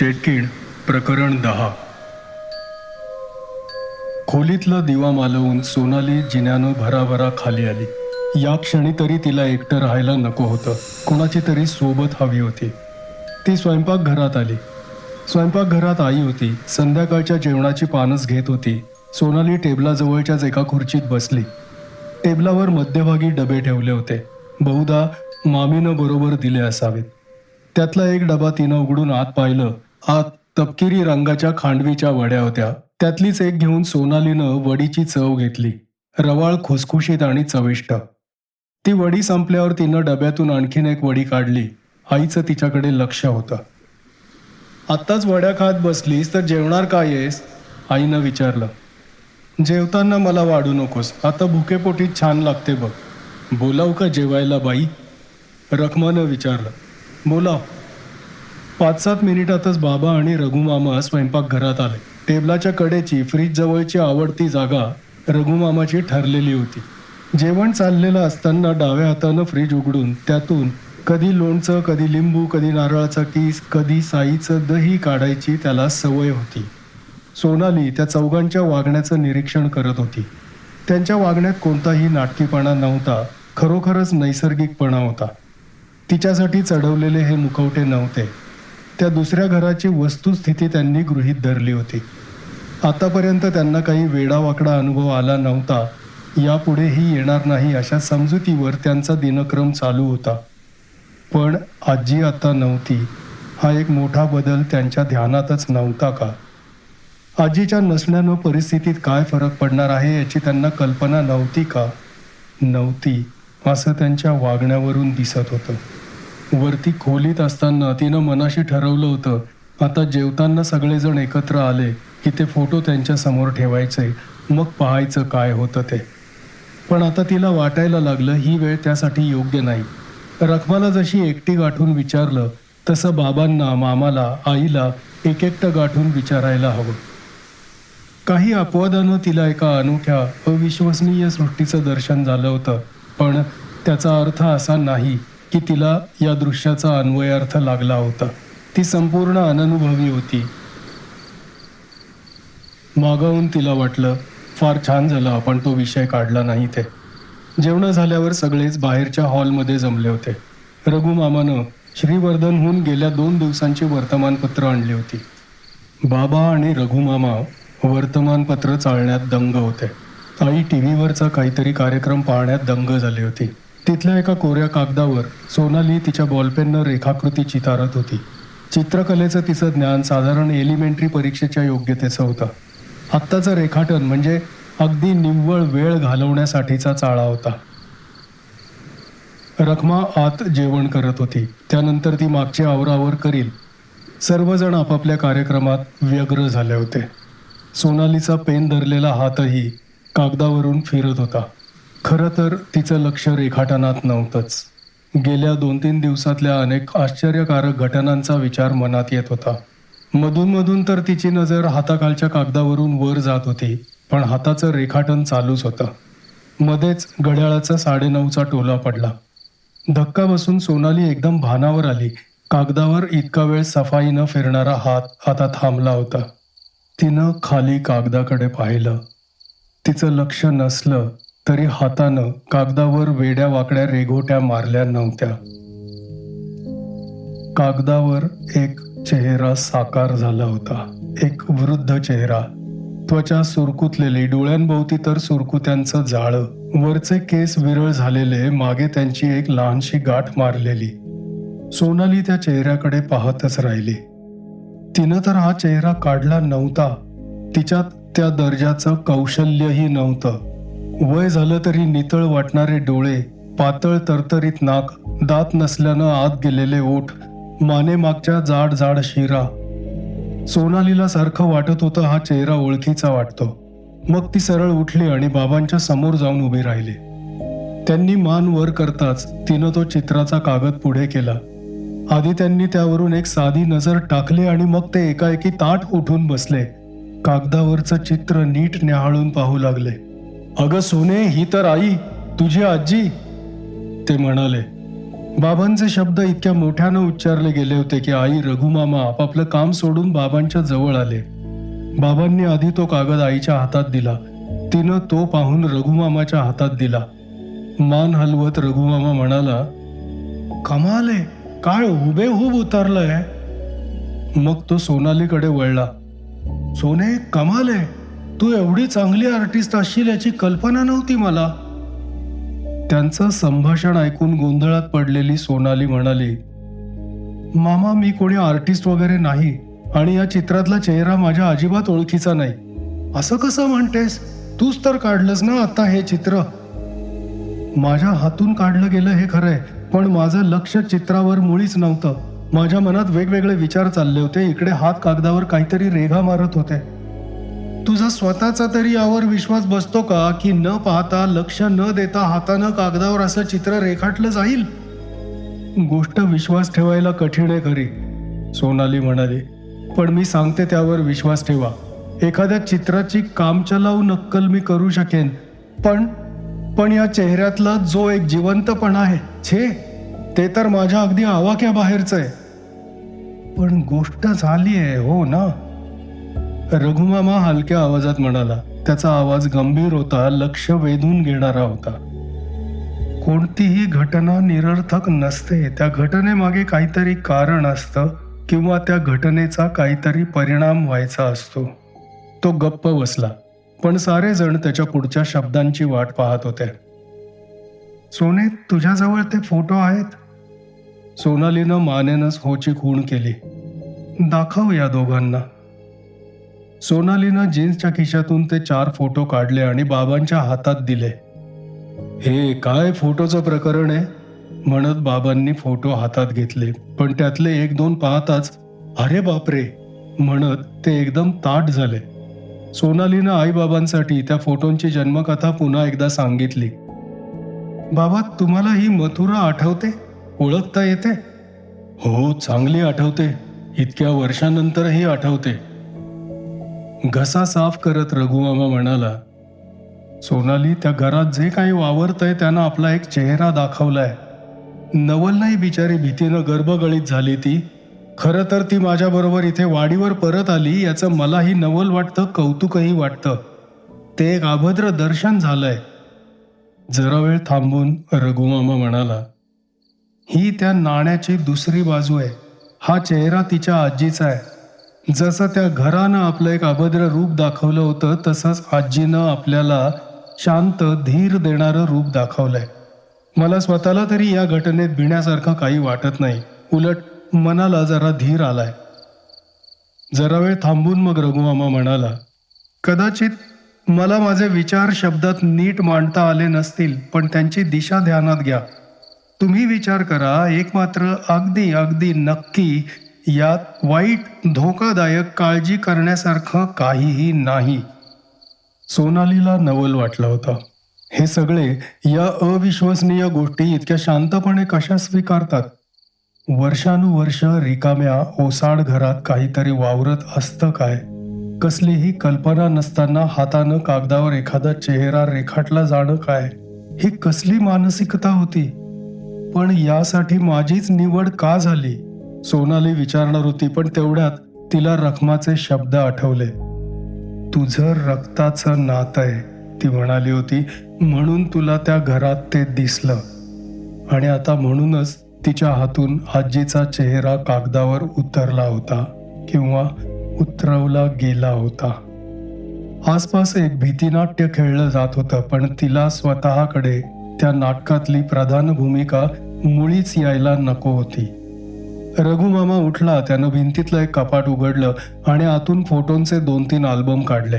चेटकीण प्रकरण दहा. खोलीतला दिवा मालवून सोनाली जिन्यानं भराभरा खाली आली. या क्षणी तरी तिला एकटं राहायला नको होतं. कोणाची तरी सोबत हवी होती. ती स्वयंपाकघरात आली. स्वयंपाकघरात आई होती. संध्याकाळच्या जेवणाची पानच घेत होती. सोनाली टेबलाजवळच्याच एका खुर्चीत बसली. टेबलावर मध्यभागी डबे ठेवले होते. बहुधा मामीनं बरोबर दिले असावेत. त्यातला एक डबा तिनं उघडून आत पाहिलं. आत तपकिरी रंगाच्या खांडवीच्या वड्या होत्या. त्यातलीच एक घेऊन सोनालीनं वडीची चव घेतली. रवाळ खुसखुशीत आणि चविष्ट. ती वडी संपल्यावर तिनं डब्यातून आणखीन एक वडी काढली. आईचं तिच्याकडे लक्ष होतं. आत्ताच वड्या खात बसलीस तर जेवणार काय आहेस आईनं विचारलं. जेवताना मला वाढू नकोस. आता भुकेपोटी छान लागते बघ. बोलाव का जेवायला बाई? रखमानं विचारलं. बोलाव. पाच सात मिनिटातच बाबा आणि रघुमामा स्वयंपाकघरात आले. टेबलाच्या कडेची फ्रीज जवळची आवडती जागा रघुमामाची ठरलेली होती. जेवण चाललेलं असताना डाव्या हातानं फ्रीज उघडून त्यातून कधी लोणचं कधी लिंबू कधी नारळाचा किस कधी साईचं दही काढायची त्याला सवय होती. सोनाली त्या चौघांच्या वागण्याचं निरीक्षण करत होती. त्यांच्या वागण्यात कोणताही नाटकीपणा नव्हता खरोखरच नैसर्गिकपणा होता. तिच्यासाठी चढवलेले हे मुखवटे नव्हते. त्या दुसऱ्या घराची वस्तुस्थिती त्यांनी गृहीत धरली होती. आतापर्यंत त्यांना काही वेडावाकडा अनुभव आला नव्हता. यापुढेही येणार नाही अशा समजुतीवर त्यांचा दिनक्रम चालू होता. पण आजी आता नव्हती. हा एक मोठा बदल त्यांच्या ध्यानातच नव्हता का? आजीच्या नसण्यानं परिस्थितीत काय फरक पडणार आहे याची त्यांना कल्पना नव्हती का? नव्हती असं त्यांच्या वागण्यावरून दिसत होतं. वरती खोलीत असताना तिनं मनाशी ठरवलं होतं आता जेवताना सगळेजण एकत्र आले की ते फोटो त्यांच्यासमोर ठेवायचे मग पाहायचं काय होतं ते. पण आता तिला वाटायला लागलं ही वेळ त्यासाठी योग्य नाही. रखमाला जशी एकटी गाठून विचारलं तसं बाबांना मामाला आईला एक एकटं गाठून विचारायला हवं. काही अपवादानं तिला एका अनोख्या अविश्वसनीय सृष्टीचं दर्शन झालं होतं पण त्याचा अर्थ असा नाही. की तिला या दृश्याचा अन्वयार्थ लागला होता. ती संपूर्ण अननुभवी होती. मागाहून तिला वाटलं फार छान झालं आपण तो विषय काढला नाही ते. जेवणं झाल्यावर सगळेच बाहेरच्या हॉलमध्ये जमले होते. रघुमामानं श्रीवर्धनहून गेल्या दोन दिवसांची वर्तमानपत्र आणली होती. बाबा आणि रघुमामा वर्तमानपत्र चालण्यात दंग होते. आई टी व्हीवरचा काहीतरी कार्यक्रम पाहण्यात दंग झाली होती. तिथल्या एका कोऱ्या कागदावर सोनाली तिच्या बॉलपेननं रेखाकृती चितारत होती. चित्रकलेचं तिचं ज्ञान साधारण एलिमेंटरी परीक्षेच्या योग्यतेचं होतं. आत्ताचं रेखाटन म्हणजे अगदी निव्वळ वेळ घालवण्यासाठीचा चाळा होता. रखमा आत जेवण करत होती. त्यानंतर ती मागची आवरावर करील. सर्वजण आपापल्या कार्यक्रमात व्यग्र झाले होते. सोनालीचा पेन धरलेला हातही कागदावरून फिरत होता. खरं तर तिचं लक्ष रेखाटनात नव्हतंच. गेल्या दोन तीन दिवसातल्या अनेक आश्चर्यकारक घटनांचा विचार मनात येत होता. मधूनमधून तर तिची नजर हाताखालच्या कागदावरून वर जात होती पण हाताचं रेखाटन चालूच होतं. मध्येच घड्याळाचा साडेनऊचा टोला पडला. धक्का बसून सोनाली एकदम भानावर आली. कागदावर इतका वेळ सफाईनं फिरणारा हात आता थांबला होता. तिनं खाली कागदाकडे पाहिलं. तिचं लक्ष नसलं तरी हातानं कागदावर वेड्या वाकड्या रेघोट्या मारल्या नव्हत्या. कागदावर एक चेहरा साकार झाला होता. एक वृद्ध चेहरा. त्वचा सुरकुतलेली डोळ्यांभोवती तर सुरकुत्यांचं जाळं. वरचे केस विरळ झालेले मागे त्यांची एक लहानशी गाठ मारलेली. सोनाली त्या चेहऱ्याकडे पाहतच राहिली. तिनं तर हा चेहरा काढला नव्हता. तिच्यात त्या दर्जाचं कौशल्यही नव्हतं. वय झालं तरी नितळ वाटणारे डोळे पातळ तरतरीत नाक दात नसल्यानं आत गेलेले ओठ माने मागच्या जाड जाड शिरा. सोनालीला सारखं वाटत होतं हा चेहरा ओळखीचा वाटतो. मग ती सरळ उठली आणि बाबांच्या समोर जाऊन उभी राहिली. त्यांनी मान वर करताच तिनं तो चित्राचा कागद पुढे केला. आधी त्यांनी त्यावरून एक साधी नजर टाकली आणि मग ते एकाएकी ताट उठून बसले. कागदावरचं चित्र नीट न्याहाळून पाहू लागले. अगं सोने ही तर आई तुझी आजी. ते म्हणाले बाबांचे शब्द इतक्या मोठ्यानं उच्चारले गेले होते की आई रघुमामा आपापलं काम सोडून बाबांच्या जवळ आले. बाबांनी आधी तो कागद आईच्या हातात दिला. तिनं तो पाहून रघुमामाच्या हातात दिला. मान हलवत रघुमामा म्हणाला कमाल आहे काय हुबेहूब उतरलंय. मग तो सोनालीकडे वळला सोने कमाल आहे तू एवढी चांगली आर्टिस्ट असशील याची कल्पना नव्हती मला. त्यांचं संभाषण ऐकून गोंधळात पडलेली सोनाली म्हणाली मामा मी कोणी आर्टिस्ट वगैरे नाही आणि या चित्रातला चेहरा माझ्या अजिबात ओळखीचा नाही. असं कसं म्हणतेस? तूच तर काढलंस ना आता हे चित्र? माझ्या हातून काढलं गेलं हे खरंय पण माझं लक्ष चित्रावर मुळीच नव्हतं. माझ्या मनात वेगवेगळे विचार चालले होते. इकडे हात कागदावर काहीतरी रेघा मारत होते. तुझा स्वतःचा तरी यावर विश्वास बसतो का की न पाहता लक्ष न देता हातानं कागदावर असं चित्र रेखाटलं जाईल? गोष्ट विश्वास ठेवायला कठीण आहे खरी सोनाली म्हणाली. पण मी सांगते त्यावर विश्वास ठेवा. एखाद्या चित्राची कामचलाऊ नक्कल मी करू शकेन. पण पण या चेहऱ्यातला जो एक जिवंतपणा आहे छे ते तर माझ्या अगदी आवाक्या बाहेरचं आहे. पण गोष्ट झाली आहे हो ना? रघुमामा हलक्या आवाजात म्हणाला त्याचा आवाज गंभीर होता लक्ष वेधून घेणारा होता. कोणतीही घटना निरर्थक नसते. त्या घटनेमागे काहीतरी कारण असतं किंवा त्या घटनेचा काहीतरी परिणाम व्हायचा असतो. तो गप्प बसला पण सारेजण त्याच्या पुढच्या शब्दांची वाट पाहत होते. सोने तुझ्याजवळ ते फोटो आहेत? सोनालीनं मानेनच होची खूण केली. दाखव या दोघांना. सोनालीनं जीन्सच्या खिशातून ते चार फोटो काढले आणि बाबांच्या हातात दिले. हे काय फोटोचं प्रकरण आहे? म्हणत बाबांनी फोटो हातात घेतले. पण त्यातले एक दोन पाहताच अरे बापरे म्हणत ते एकदम ताट झाले. सोनालीनं आईबाबांसाठी त्या फोटोंची जन्मकथा पुन्हा एकदा सांगितली. बाबा तुम्हाला ही मथुरा आठवते? ओळखता येते? हो चांगली आठवते. इतक्या वर्षानंतरही आठवते. घसा साफ करत रघुमामा म्हणाला सोनाली त्या घरात जे काही वावरतंय त्यानं आपला एक चेहरा दाखवलाय. नवल नाही बिचारी भीतीनं गर्भगळीत झाली ती. खरं तर ती माझ्याबरोबर इथे वाडीवर परत आली याचं मलाही नवल वाटतं कौतुकही वाटतं. ते एक अभद्र दर्शन झालंय. जरा वेळ थांबून रघुमामा म्हणाला ही त्या नाण्याची दुसरी बाजू आहे. हा चेहरा तिच्या आजीचा आहे. जसं त्या घरानं आपलं एक अभद्र रूप दाखवलं होतं तसंच आजीनं आपल्याला शांत धीर देणारं रूप दाखवलंय. मला स्वतःला तरी या घटनेत भिण्यासारखं काही वाटत नाही. उलट मनाला जरा धीर आलाय. जरा वेळ थांबून मग रघुमामा म्हणाला कदाचित मला माझे विचार शब्दात नीट मांडता आले नसतील पण त्यांची दिशा ध्यानात घ्या. तुम्ही विचार करा एक मात्र अगदी अगदी नक्की यात वाईट धोकादायक काळजी करण्यासारखं काहीही नाही. सोनालीला नवल वाटलं होतं. हे सगळे या अविश्वसनीय गोष्टी इतक्या शांतपणे कशा स्वीकारतात? वर्षानुवर्ष रिकाम्या ओसाड घरात काहीतरी वावरत असतं काय? कसलीही कल्पना नसताना हातानं कागदावर एखादा चेहरा रेखाटला जाणं काय? ही कसली मानसिकता होती? पण यासाठी माझीच निवड का झाली? सोनाली विचारणार होती पण तेवढ्यात तिला रखमाचे शब्द आठवले. तुझं रक्ताचं नात आहे ती म्हणाली होती. म्हणून तुला त्या घरात ते दिसलं. आणि आता म्हणूनच तिच्या हातून आजीचा चेहरा कागदावर उतरला होता किंवा उतरवला गेला होता. आसपास एक भीतीनाट्य खेळलं जात होतं पण तिला स्वतःकडे त्या नाटकातली प्रधान भूमिका मुळीच यायला नको होती. रघुमामा उठला त्यानं भिंतीतलं एक कपाट उघडलं आणि आतून फोटोंचे दोन तीन अल्बम काढले.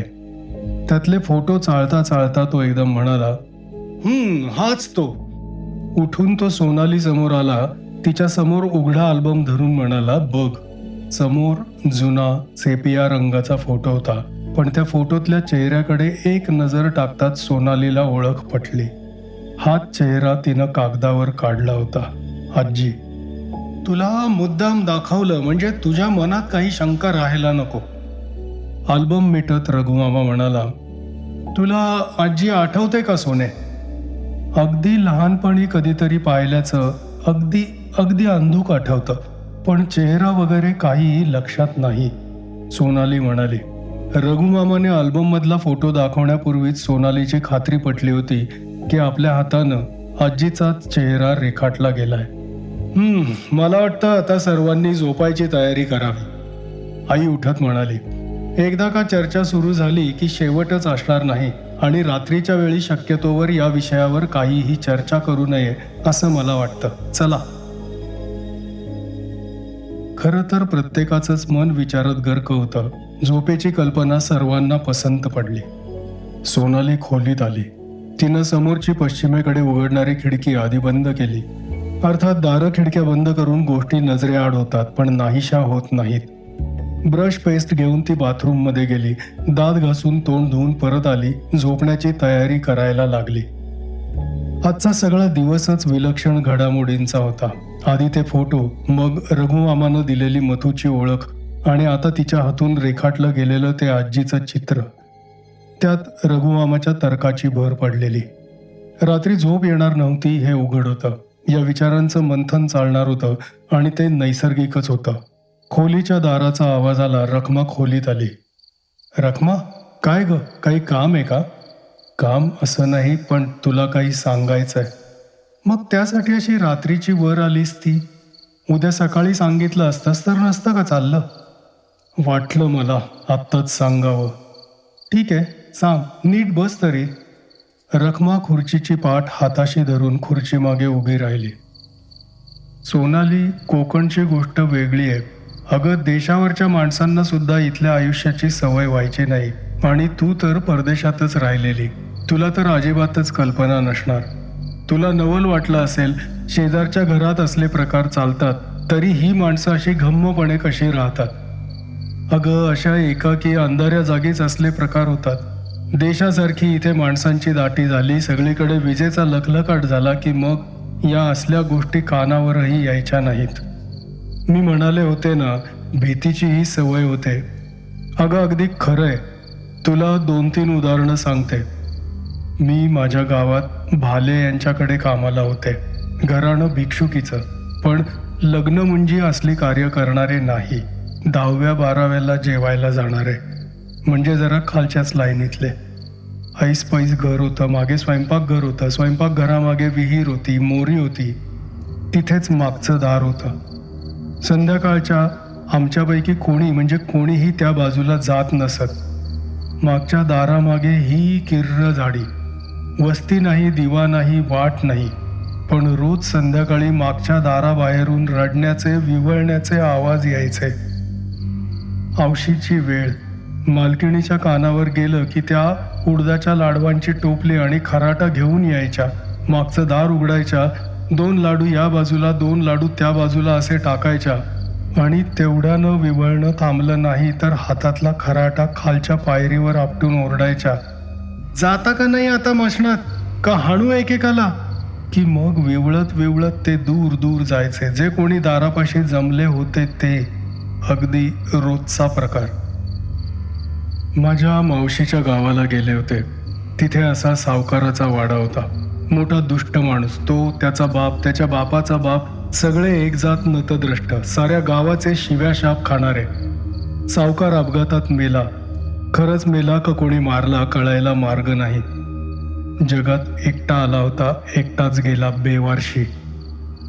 त्यातले फोटो चाळता चाळता तो एकदम म्हणाला हम्म हाच तो. उठून तो सोनाली समोर आला तिच्या समोर उघडा अल्बम धरून म्हणाला बघ समोर जुना सेपिया रंगाचा फोटो होता पण त्या फोटोतल्या चेहऱ्याकडे एक नजर टाकताच सोनालीला ओळख पटली. हाच चेहरा तिनं कागदावर काढला होता. आजी तुला मुद्दाम दाखवलं म्हणजे तुझ्या मनात काही शंका राहायला नको. अल्बम मिटत रघुमामा म्हणाला तुला आजी आठवते का सोने? अगदी लहानपणी कधीतरी पाहिल्याचं अगदी अगदी अंधूक आठवतं पण चेहरा वगैरे काहीही लक्षात नाही सोनाली म्हणाली. रघुमामाने अल्बममधला फोटो दाखवण्यापूर्वीच सोनालीची खात्री पटली होती की आपल्या हातानं आजीचाच चेहरा रेखाटला गेलाय. हम्म मला वाटतं आता सर्वांनी झोपायची तयारी करावी. आई उठत म्हणाली एकदा का चर्चा सुरू झाली की शेवटच असणार नाही आणि रात्रीच्या वेळी शक्यतोवर या विषयावर काहीही चर्चा करू नये असं मला वाटतं. चला. खरं तर प्रत्येकाचंच मन विचारत गर्क होतं. झोपेची कल्पना सर्वांना पसंत पडली. सोनाली खोलीत आली. तिनं समोरची पश्चिमेकडे उघडणारी खिडकी आधी बंद केली. अर्थात दारं खिडक्या बंद करून गोष्टी नजरेआड होतात पण नाहीशा होत नाहीत. ब्रश पेस्ट घेऊन ती बाथरूममध्ये गेली. दात घासून तोंड धुवून परत आली झोपण्याची तयारी करायला लागली. आजचा सगळा दिवसच विलक्षण घडामोडींचा होता. आधी ते फोटो मग रघुमामानं दिलेली मथूची ओळख आणि आता तिच्या हातून रेखाटलं गेलेलं ते आजीचं चित्र. त्यात रघुमामाच्या तर्काची भर पडलेली. रात्री झोप येणार नव्हती हे उघड होतं. या विचारांचं मंथन चालणार होतं आणि ते नैसर्गिकच होतं. खोलीच्या दाराचा आवाज आला रखमा खोलीत आली. रखमा काय ग? काही काम आहे का? काम असं नाही पण तुला काही सांगायचं आहे मग त्यासाठी अशी रात्रीची वर आलीस ती? उद्या सकाळी सांगितलं असतंस तर नसतं का चाललं? वाटलं मला आत्ताच सांगावं. ठीक आहे सांग. नीट बस तरी. रखमा खुर्चीची पाठ हाताशी धरून खुर्ची मागे उभी राहिली. सोनाली कोकणची गोष्ट वेगळी आहे. अगं देशावरच्या माणसांना सुद्धा इथल्या आयुष्याची सवय व्हायची नाही. आणि तू तर परदेशातच राहिलेली. तुला तर अजिबातच कल्पना नसणार. तुला नवल वाटलं असेल शेजारच्या घरात असले प्रकार चालतात तरी ही माणसं अशी घम्मपणे कशी राहतात? अगं अशा एकाकी अंधाऱ्या जागीच असले प्रकार होतात. देशासारखी इथे माणसांची दाटी झाली. सगळीकडे विजेचा लखलखाट झाला की मग या असल्या गोष्टी कानावरही यायच्या नाहीत. मी म्हणाले होते ना भीतीची ही सवय होते. अगं अगदी खरंय. तुला दोन तीन उदाहरणं सांगते. मी माझ्या गावात भाले यांच्याकडे कामाला होते. घराणं भिक्षुकीचं. पण लग्न मुंजी असली कार्य करणारे नाही. दहाव्या बाराव्याला जेवायला जाणारे. म्हणजे जरा खालच्याच लाईनीतले ऐस पैस घर होतं मागे स्वयंपाकघर होतं. स्वयंपाकघरामागे विहीर होती मोरी होती. तिथेच मागचं दार होतं. संध्याकाळच्या आमच्यापैकी कोणी म्हणजे कोणीही त्या बाजूला जात नसत. मागच्या दारामागे ही किर्र झाडी. वस्ती नाही दिवा नाही वाट नाही. पण रोज संध्याकाळी मागच्या दाराबाहेरून रडण्याचे विवळण्याचे आवाज यायचे. औशीची वेळ. मालकिणीच्या कानावर गेलं की त्या उडदाच्या लाडवांची टोपली आणि खराटा घेऊन यायच्या. मागचं दार उघडायच्या. दोन लाडू या बाजूला दोन लाडू त्या बाजूला असे टाकायच्या. आणि तेवढ्यानं विवळणं थांबलं नाही तर हातातला खराटा खालच्या पायरीवर आपटून ओरडायच्या. जाता का नाही आता मशणात का हाणू एकेकाला? की मग विवळत विवळत ते दूर दूर जायचे. जे कोणी दारापाशी जमले होते ते. अगदी रोजचा प्रकार. माझ्या मावशीच्या गावाला गेले होते. तिथे असा सावकाराचा वाडा होता. मोठा दुष्ट माणूस. तो त्याचा बाप त्याच्या बापाचा बाप सगळे एक जात नतद्रष्ट साऱ्या गावाचे शिव्या शाप खाणारे. सावकार अपघातात मेला. खरंच मेला का कोणी मारला कळायला मार्ग नाही. जगात एकटा आला होता एकटाच गेला बेवारशी.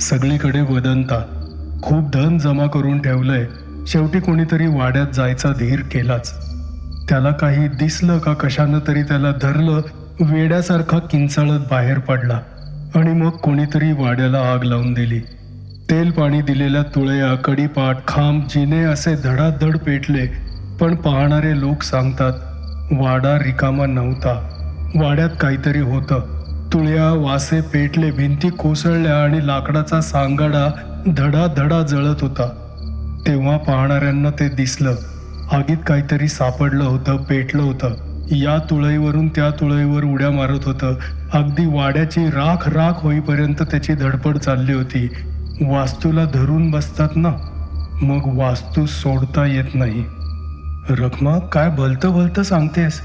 सगळीकडे वदंता. खूप धन जमा करून ठेवलंय. शेवटी कोणीतरी वाड्यात जायचा धीर केलाच. त्याला काही दिसलं का कशानं तरी त्याला धरलं वेड्यासारखा किंचाळत बाहेर पडला आणि मग कोणीतरी वाड्याला आग लावून दिली. तेल पाणी दिलेल्या तुळया कडीपाट खांब जिने असे धडाधड पेटले पण पाहणारे लोक सांगतात वाडा रिकामा नव्हता. वाड्यात काहीतरी होतं. तुळया वासे पेटले भिंती कोसळल्या आणि लाकडाचा सांगाडा धडाधडा जळत होता. तेव्हा पाहणाऱ्यांना ते दिसलं. आगीत काहीतरी सापडलं होतं पेटलं होतं. या तुळईवरून त्या तुळईवर उड्या मारत होतं. अगदी वाड्याची राख राख होईपर्यंत त्याची धडपड चालली होती. वास्तूला धरून बसतात ना? मग वास्तू सोडता येत नाही. रखमा काय भलतं भलतं सांगतेस?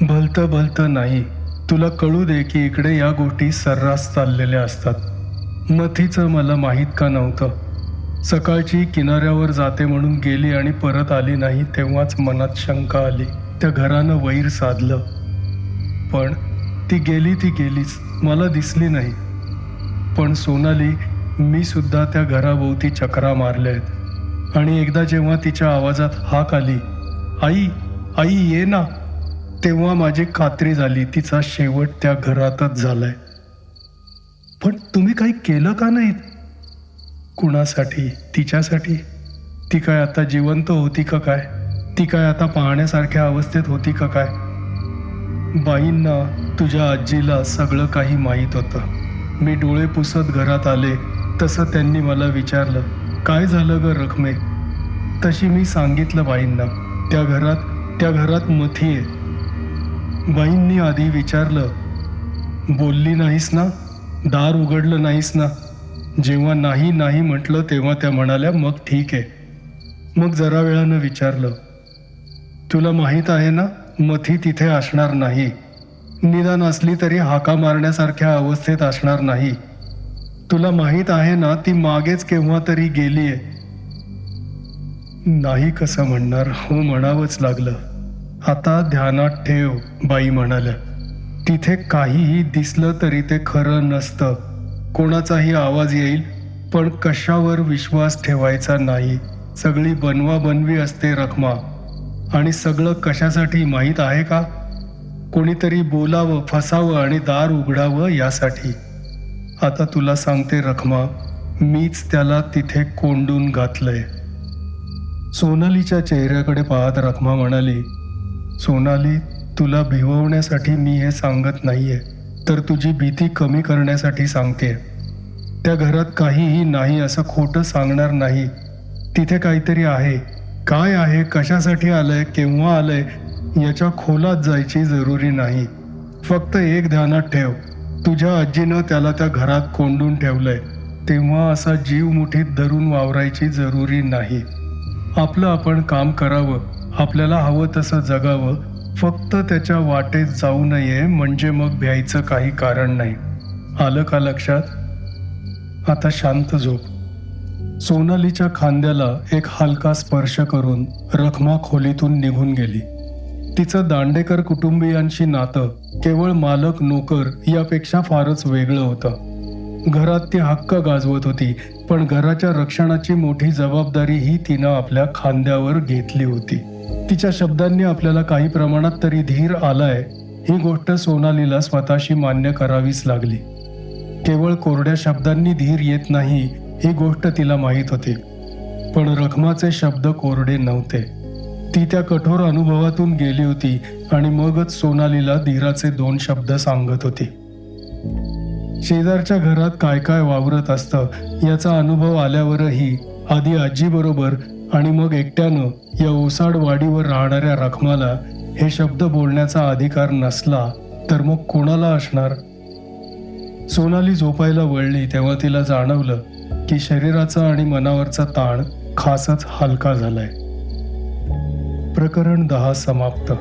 भलतं भलतं नाही. तुला कळू दे की इकडे या गोष्टी सर्रास चाललेल्या असतात. मथीचं मला माहीत का नव्हतं? सकाळची किनाऱ्यावर जाते म्हणून गेली आणि परत आली नाही तेव्हाच मनात शंका आली. त्या घरानं वैर साधलं. पण ती गेली ती गेलीच. मला दिसली नाही. पण सोनाली मी सुद्धा त्या घराभोवती चक्रा मारल्या आहेत आणि एकदा जेव्हा तिच्या आवाजात हाक आली आई आई ये ना. तेव्हा माझी खात्री झाली तिचा शेवट त्या घरातच झालाय. पण तुम्ही काही केलं का नाहीत? कुणासाठी? तिच्यासाठी? ती काय आता जिवंत होती का काय? ती काय आता पाहण्यासारख्या अवस्थेत होती का काय? बाईंना तुझ्या आजीला सगळं काही माहीत होतं. मी डोळे पुसत घरात आले तसं त्यांनी मला विचारलं काय झालं ग रखमे? तशी मी सांगितलं बाईंना त्या घरात त्या घरात मथी आहे. बाईंनी आधी विचारलं बोलली नाहीस ना? दार उघडलं नाहीस ना? जेव्हा नाही नाही म्हटलं तेव्हा त्या म्हणाल्या मग ठीक आहे. मग जरा वेळानं विचारलं तुला माहीत आहे ना मथी तिथे असणार नाही. निदान असली तरी हाका मारण्यासारख्या अवस्थेत असणार नाही. तुला माहीत आहे ना ती मागेच केव्हा तरी गेली आहे. नाही कसं म्हणणार हो म्हणावंच लागलं. आता ध्यानात ठेव बाई म्हणाल्या. तिथे काहीही दिसलं तरी ते खरं नसतं. कोणाचाही आवाज येईल पण कशावर विश्वास ठेवायचा नाही. सगळी बनवा बनवी असते रखमा. आणि सगळं कशासाठी माहीत आहे का? कोणीतरी बोलावं फसावं आणि दार उघडावं यासाठी. आता तुला सांगते रखमा मीच त्याला तिथे कोंडून घातलंय. सोनालीच्या चेहऱ्याकडे पाहत रखमा म्हणाली सोनाली तुला भिववण्यासाठी मी हे सांगत नाहीये. तर तुझी भीती कमी करण्यासाठी सांगते. त्या घरात काहीही नाही असं खोटं सांगणार नाही. तिथे काहीतरी आहे. काय आहे? कशासाठी आलंय? केव्हा आलंय? याच्या खोलात जायची जरुरी नाही. फक्त एक ध्यानात ठेव. तुझ्या आजीनं त्याला त्या घरात कोंडून ठेवलंय. तेव्हा असा जीव मुठीत धरून वावरायची जरुरी नाही. आपलं आपण काम करावं. आपल्याला हवं तसं जगावं. फक्त त्याच्या वाटेत जाऊ नये म्हणजे मग भ्यायचं काही कारण नाही. आलं का लक्षात? आता शांत झोप. सोनालीच्या खांद्याला एक हलका स्पर्श करून रखमा खोलीतून निघून गेली. तिचं दांडेकर कुटुंबियांशी नातं केवळ मालक नोकर यापेक्षा फारच वेगळं होतं. घरात ती हक्क गाजवत होती पण घराच्या रक्षणाची मोठी जबाबदारी ही तिनं आपल्या खांद्यावर घेतली होती. तिच्या शब्दांनी आपल्याला काही प्रमाणात तरी धीर आलाय. ही गोष्ट सोनालीला स्वतःशी मान्य करावीच लागली. केवळ कोरड्या शब्दांनी धीर येत नाही ही गोष्ट तिला माहीत होती. पण रखमाचे शब्द कोरडे नव्हते. ती त्या कठोर अनुभवातून गेली होती आणि मगच सोनालीला धीराचे दोन शब्द सांगत होती. शेजारच्या घरात काय काय वावरत असतं याचा अनुभव आल्यावरही आधी आजीबरोबर आणि मग एकट्यानं या ओसाड वाडीवर राहणाऱ्या रखमाला हे शब्द बोलण्याचा अधिकार नसला तर मग कोणाला असणार? सोनाली झोपायला वळली तेव्हा तिला जाणवलं की शरीराचा आणि मनावरचा ताण खासच हलका झालाय. प्रकरण दहा समाप्त.